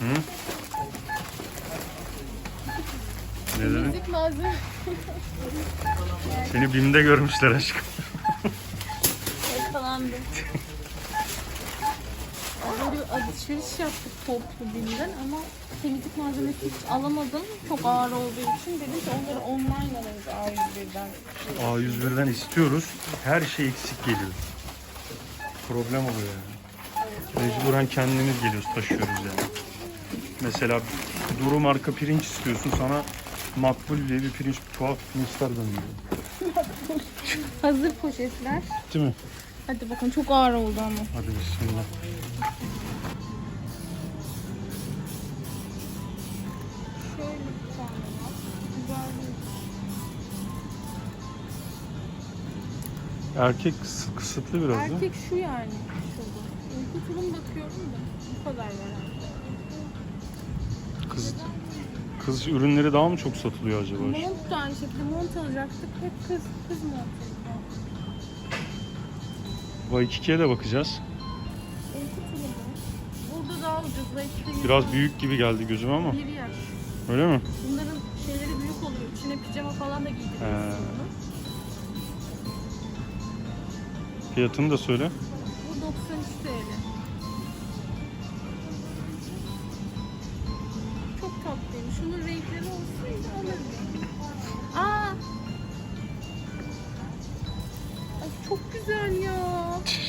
Hı? Ne dedin? Müzik malzeme. Seni BİM'de görmüşler aşkım. Yakalandı. Böyle alışveriş yaptık toplu binden ama temizlik malzemesi hiç alamadım. Çok ağır olduğu için dedim ki onları online alırız A101'den. A101'den istiyoruz. Her şey eksik geliyor. Problem oluyor yani. Mecburen kendimiz geliyoruz, taşıyoruz yani. Mesela Duru marka pirinç istiyorsun. Sana makbul diye bir pirinç tuhaf pirinçler gönderiyor. Hazır poşetler. Değil mi? Hadi bakın çok ağır oldu ama. Hadi bismillah. Erkek kıs- kısıtlı biraz. Erkek şu yani. Şurada. Uyku tulum bakıyorum da bu kadar var herhalde. Kız, kız ürünleri daha mı çok satılıyor acaba? Mont da aynı şekilde mont alacaktık. Hep kız, kız montu. Vay de bakacağız. Burada daha ucuz. Belki Biraz büyük gibi geldi gözüme ama. Bir yaş. Öyle mi? Bunların şeyleri büyük oluyor. İçine pijama falan da giydiriyorsunuz. He. Fiyatını da söyle. Bu 93 TL. Şunun renkleri olsaydı alırdım. Aa! Ay çok güzel ya.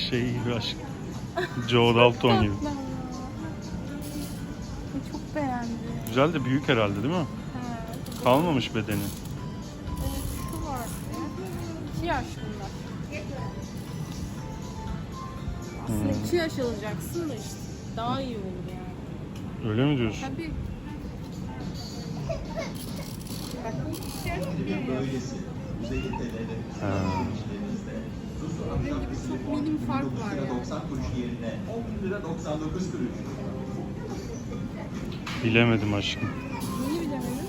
Şey gibi aşk. Joe Dalton gibi. Tatlı ama. Ay, çok beğendim. Güzel de büyük herhalde değil mi? He. Kalmamış bedeni. Evet, şu var. İki yaş bunlar. Aslında iki yaş alacaksın da işte. Daha iyi olur yani. Öyle mi diyorsun? Tabii. Ha. Dediğim gibi çok minim fark var yani. 90 kuruş yerine 10 lira 99 kuruş. Bilemedim aşkım. Neyi bilemedim?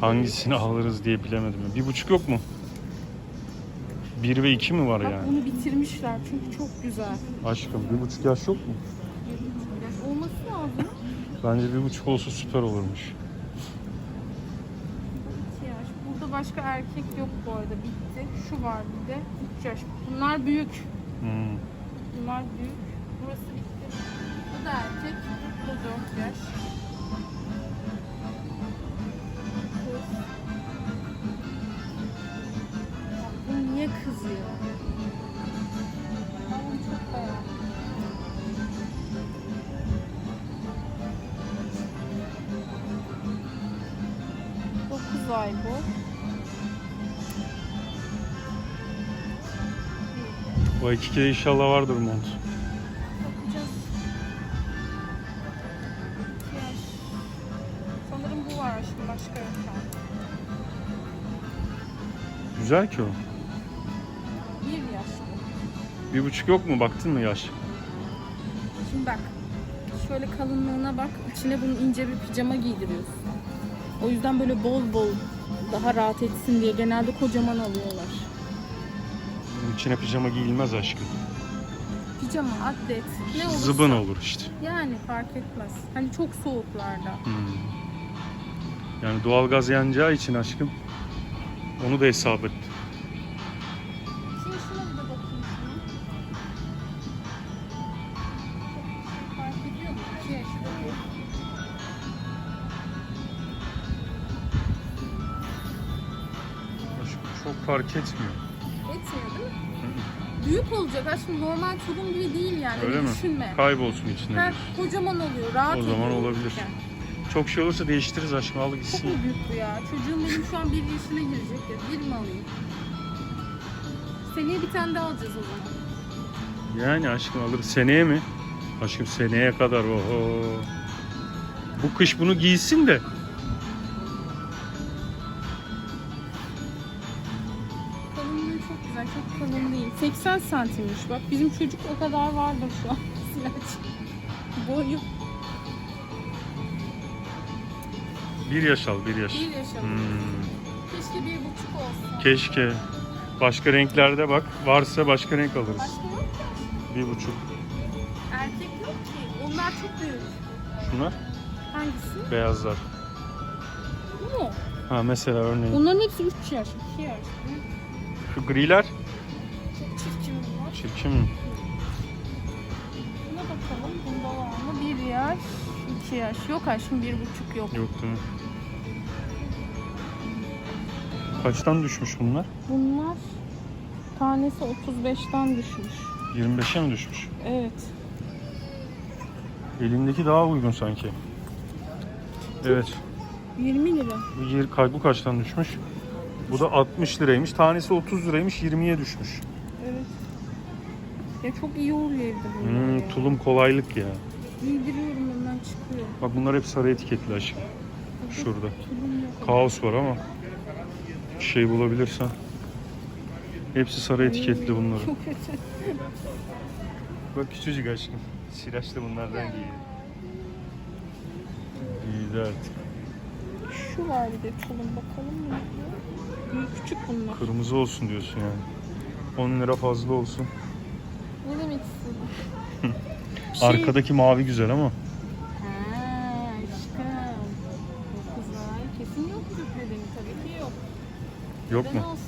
Hangisini alırız diye bilemedim. Bir buçuk yok mu? Bir ve iki mi var Bak yani? bunu bitirmişler çünkü çok güzel. Aşkım bir buçuk yaş yok mu? Olması lazım. Bence bir buçuk olsa süper olurmuş. İki yaş. Burada başka erkek yok bu arada bitti. Şu var bir de. Üç yaş. Bunlar büyük. Hmm. Bunlar büyük. Burası bitti. Bu da erkek. Bu dört yaş. Kız. Ya Bu niye kızıyor? Ben çok beğendim. Dokuz ay bu. O iki kere inşallah vardır mont. Bakacağız. Sanırım bu var aşkım başka yok şu an. Güzel ki o. Bir yaş bu. Bir buçuk yok mu? Baktın mı yaş? Şimdi bak. Şöyle kalınlığına bak. İçine bunun ince bir pijama giydiriyorsun. O yüzden böyle bol bol daha rahat etsin diye genelde kocaman alıyorlar. Bunun içine pijama giyilmez aşkım. Pijama, atlet, ne olursa. Zıbın olur işte. Yani fark etmez. Hani çok soğuklarda. Hmm. Yani doğalgaz yanacağı için aşkım onu da hesap et. Şimdi şuna bir de bakayım şuna. Fark ediyor mu? İki yaşta bu. Aşkım çok fark etmiyor. Etmiyor değil mi? Büyük olacak aşkım normal tulum gibi değil yani. Öyle mi? Düşünme. Kaybolsun içinde. Ha, kocaman oluyor, rahat O zaman olabilir. olurken. Çok şey olursa değiştiririz aşkım al Çok gitsin. mu büyük bu ya? Çocuğum benim şu an bir yaşına girecek ya. Bir mi alayım? Seneye bir tane daha alacağız o zaman. Yani aşkım alırız. Seneye mi? Aşkım seneye kadar oho. Bu kış bunu giysin de. Değil. 80 santimmiş bak. Bizim çocuk o kadar vardır şu an. Silaç. Boyu Bir yaş al bir yaş. bir yaşında. Hmm, Keşke bir buçuk olsa. keşke. Başka renklerde bak. Varsa başka renk alırız. Başka yok ki. Bir buçuk. Erkek yok ki. Onlar çok büyük. Şunlar. Hangisi? Beyazlar. Bu mu? Ha mesela örneğin. Bunların hepsi 3 yaş, 2 yaş. Şu griler çirkin mi? Buna bakalım. Bunda var mı? 1 yaş, 2 yaş. Yok aşkım 1,5 yok. Yok değil mi? Kaçtan düşmüş bunlar? Bunlar tanesi 35'ten düşmüş. 25'e mi düşmüş? Evet. Elindeki daha uygun sanki. Evet. 20 lira. Bu, yer, bu kaçtan düşmüş? Bu da 60 liraymış. Tanesi 30 liraymış. 20'ye düşmüş. Ya çok iyi oluyor evde bunlar Hmm, ya. tulum kolaylık ya. Giydiriyorum hemen çıkıyor. Bak bunlar hep sarı etiketli aşkım. Şurada. Tulum yok. Kaos var ama bir şey bulabilirsen. Hepsi sarı etiketli bunların. Çok kötü. Bak küçücük aşkım. Siraç da bunlardan giyiyor. İyi artık. Şu var bir de tulum bakalım mı? Büyük küçük bunlar. Kırmızı olsun diyorsun yani. 10 lira fazla olsun. Ne demek istedin? Şey- Arkadaki mavi güzel ama. Ha aşkım. Çok güzel. Kesin yok nedeni tabii ki yok. Yok Neden mu? olsun?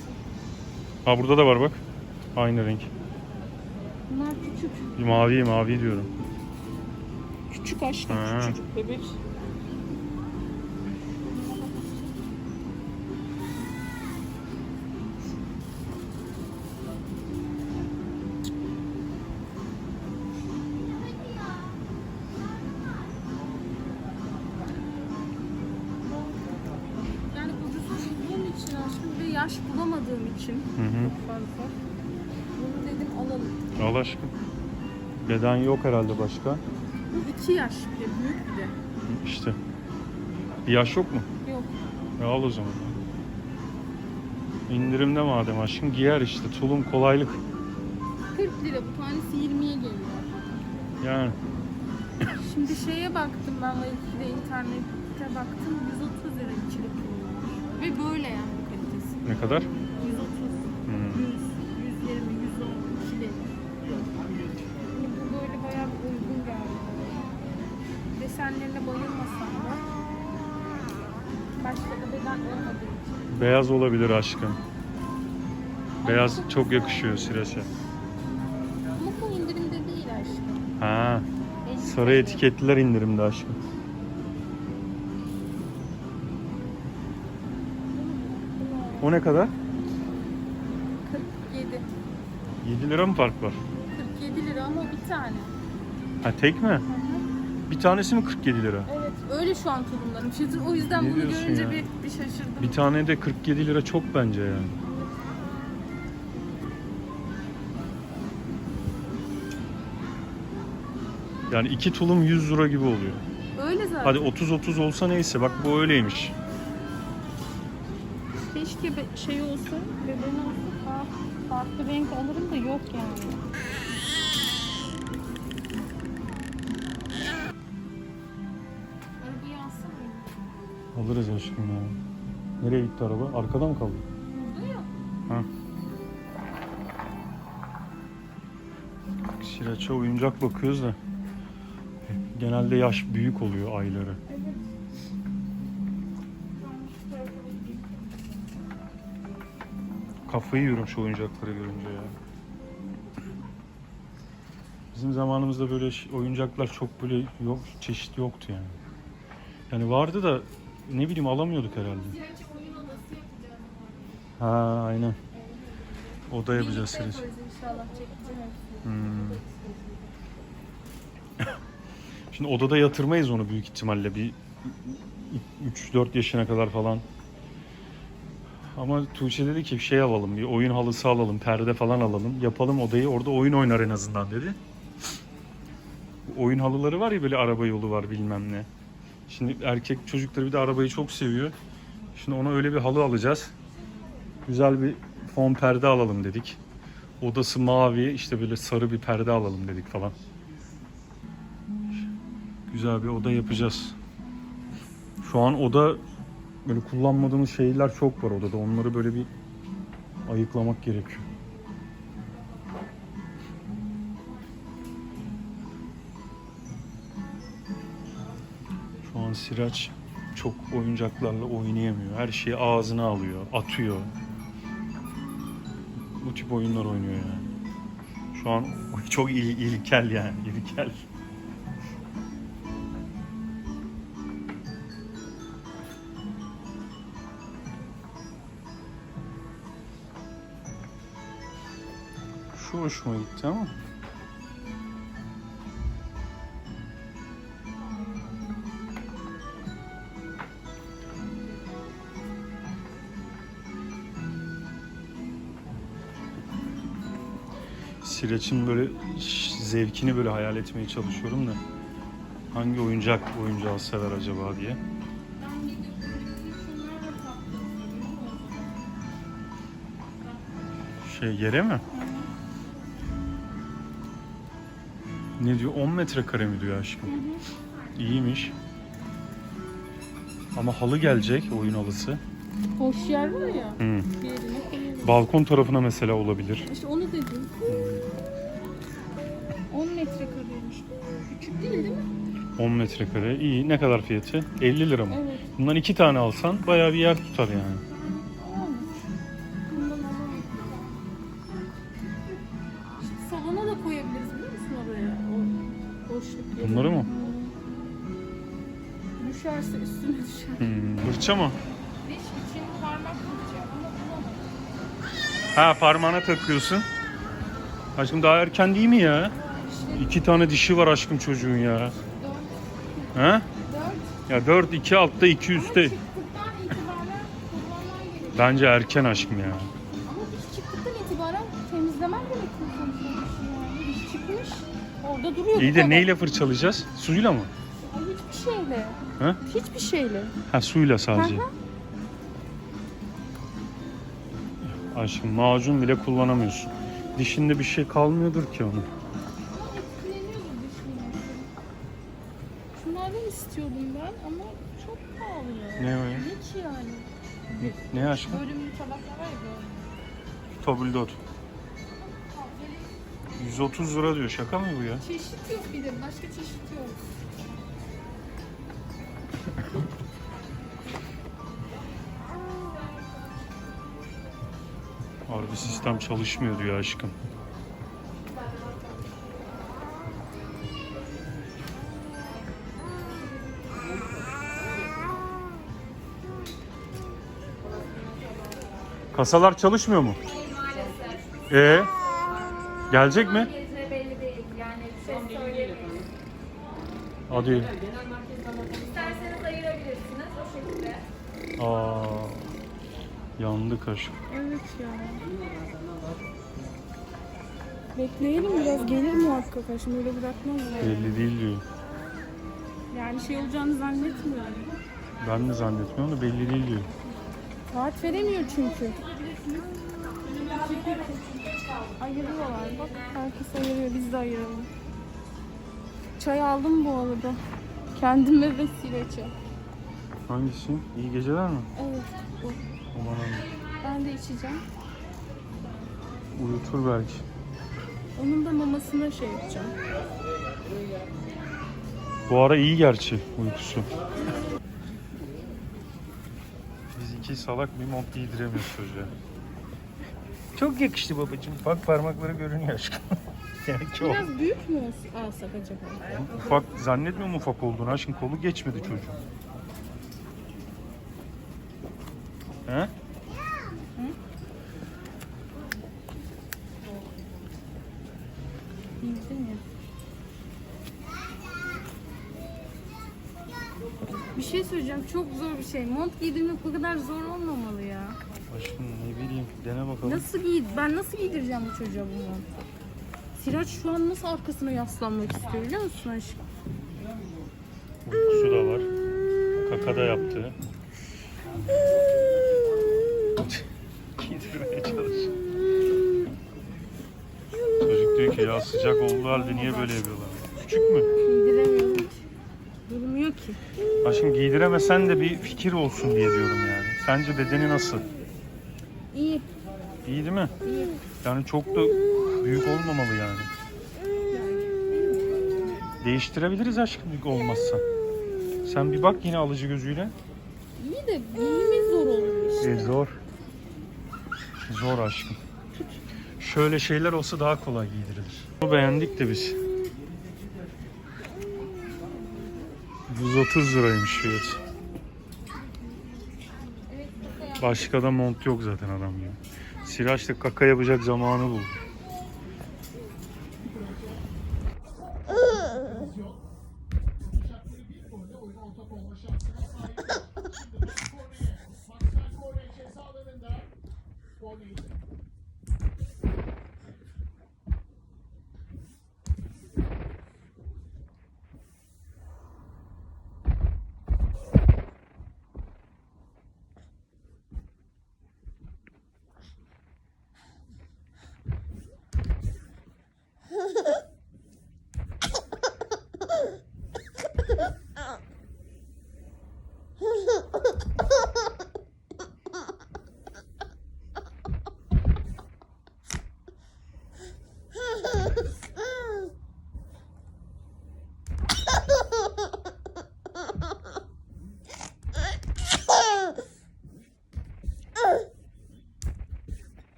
Ha burada da var bak. Aynı renk. Bunlar küçük. Mavi mavi diyorum. Küçük aşkım Ha. küçücük bebek. Bulamadığım için Hı hı. çok fazla. Bunu dedim alalım. Al aşkım. Beden yok herhalde başka. Bu iki yaş bir de büyük bir de. İşte. Bir yaş yok mu? Yok. E al o zaman. İndirimde madem aşkım giyer işte. Tulum kolaylık. 40 lira bu tanesi 20'ye geliyor. Yani Şimdi şeye baktım ben Layık'ta internette baktım 130 lira kullanılmış. Ve böyle yani. Ne kadar? 130, Hmm. 100, 120, 110 ikili. Yani bu böyle bayağı uygun geldi. Desenlerine bayılmasam da başka da beden olmadığı için. Beyaz olabilir aşkım. Beyaz çok yakışıyor Siraç'a. Ama bu indirimde değil aşkım. Ha, 50 sarı TL. etiketliler indirimde aşkım. O ne kadar? 47. 7 lira mı fark var? 47 lira ama o bir tane. Ha tek mi? Bir tanesi mi 47 lira? Evet öyle şu an tulumlarım. Şimdi o yüzden Ne bunu diyorsun görünce ya? bir, bir şaşırdım. Bir tane de 47 lira çok bence yani. Yani iki tulum 100 lira gibi oluyor. Öyle zaten. Hadi 30-30 olsa neyse bak bu öyleymiş. Keşke şey olsa, beden olsa daha farklı renk alırım da yok yani. Arabayı alsana. Alırız aşkım ya. Nereye gitti araba? Arkada mı kaldı? Burada ya. Ha. Siraç'a oyuncak bakıyoruz da. Genelde yaş büyük oluyor ayları. Kafayı yiyorum şu oyuncakları görünce ya. Bizim zamanımızda böyle oyuncaklar çok böyle yok çeşit yoktu yani. Yani vardı da ne bileyim alamıyorduk herhalde. Ha aynen. Oda yapacağız Birlikte Siraç. yaparız inşallah çekeceğim hepsini. Hmm. Şimdi odada yatırmayız onu büyük ihtimalle bir 3-4 yaşına kadar falan. Ama Tuğçe dedi ki bir şey alalım, bir oyun halısı alalım, perde falan alalım. Yapalım odayı, orada oyun oynar en azından dedi. Oyun halıları var ya böyle araba yolu var bilmem ne. Şimdi erkek çocukları bir de arabayı çok seviyor. Şimdi ona öyle bir halı alacağız. Güzel bir fon perde alalım dedik. Odası mavi, işte böyle sarı bir perde alalım dedik falan. Güzel bir oda yapacağız. Şu an oda böyle kullanmadığımız şeyler çok var odada. Onları böyle bir ayıklamak gerekiyor. Şu an Siraç çok oyuncaklarla oynayamıyor. Her şeyi ağzına alıyor, atıyor. Bu tip oyunlar oynuyor yani. Şu an çok il, ilkel yani, ilkel. Şu hoşuma gitti ama. Siraç'ın böyle zevkini böyle hayal etmeye çalışıyorum da hangi oyuncak oyuncağı sever acaba diye. Şey yere mi? Ne diyor? 10 metrekare mi diyor aşkım? İyiymiş. Ama halı gelecek, oyun halısı. Hoş yer var ya. Hı. Bir yerine koyuyoruz. Balkon tarafına mesela olabilir. İşte onu dedim. 10 metrekareymiş. Küçük değil değil mi? 10 metrekare. İyi. Ne kadar fiyatı? 50 lira mı? Evet. Bundan iki tane alsan bayağı bir yer tutar yani. Boşluk yeri. Bunları mı? Düşerse üstüne düşer. Hmm. Fırça mı? Diş için parmak vuracağım ama bulamadım. Ha parmağına takıyorsun. Aşkım daha erken değil mi ya? İşte İki tane dişi var aşkım çocuğun ya. 4, Ha? 4 Ya dört, iki altta, iki üstte. Bence erken aşkım ya. Çıktıktan itibaren temizlemen gerekiyor sonuçta dişi yani. Diş çıkmış, orada duruyor. İyi bu de kadar. neyle fırçalayacağız? Suyla mı? Ay, Hiçbir şeyle. Ha? Hiçbir şeyle. Ha suyla sadece. Hı hı. Aşkım macun bile kullanamıyorsun. Dişinde bir şey kalmıyordur ki onun. Ama etkileniyordur dişin Şunlardan istiyordum ben ama çok pahalı ya. Ne o ya? Hiç yani. Ne aşkım? Bölümlü tabaklar var ya böyle. Tabldot. 130 lira diyor. Şaka mı bu ya? Çeşit yok bir de. Başka çeşit yok. Harbi sistem çalışmıyor diyor aşkım. Kasalar çalışmıyor mu? Ee, gelecek mi? Belli değil. Yani bir şey söyleyemeyiz. Hadi. İsterseniz ayırabilirsiniz o şekilde. Aa, yandık aşkım. Evet ya. Bekleyelim biraz gelir muhakkak. ha. Şimdi öyle bırakmaz yani. Belli değil diyor. Yani şey olacağını zannetmiyorum. Ben de zannetmiyorum da belli değil diyor. Saat veremiyor çünkü. Ayırıyorlar bak. Herkes ayırıyor. Biz de ayıralım. Çay aldım bu arada. Kendime ve Sireç'e. Hangisi? İyi geceler mi? Evet. bu. Aman Allah'ım. Ben de içeceğim. Uyutur belki. Onun da mamasına şey yapacağım. Bu ara iyi gerçi uykusu. Biz iki salak bir mont giydiremiyoruz çocuğa. Çok yakıştı babacığım. Bak parmakları görünüyor aşkım. yani ki o. Biraz büyük mü alsak acaba? Ufak zannetmiyorum ufak olduğunu aşkım. Kolu geçmedi çocuğun. He? Bir şey söyleyeceğim. Çok zor bir şey. Mont giydirmek bu kadar zor olmamalı ya. Aşkım ne bileyim dene bakalım. Nasıl giy ben nasıl giydireceğim bu çocuğa bu montu? Siraç şu an nasıl arkasına yaslanmak istiyor biliyor musun aşkım? Uykusu da var. Kaka da yaptı. Giydirmeye çalışıyor. Çocuk diyor ki ya sıcak olduğu halde niye böyle yapıyorlar? Küçük mü? Giydiremiyor hiç. Durmuyor ki. Aşkım giydiremesen de bir fikir olsun diye diyorum yani. Sence bedeni nasıl? İyi. Değil mi? iyi. Yani çok da büyük olmamalı yani. Değiştirebiliriz aşkım büyük olmazsa. Sen bir bak yine alıcı gözüyle. İyi de giyimi zor oluyor işte. E, zor. Zor aşkım. Şöyle şeyler olsa daha kolay giydirilir. Bunu beğendik de biz. 130 liraymış fiyat. Başka da mont yok zaten adam gibi. Siraç da kaka yapacak zamanı buldu.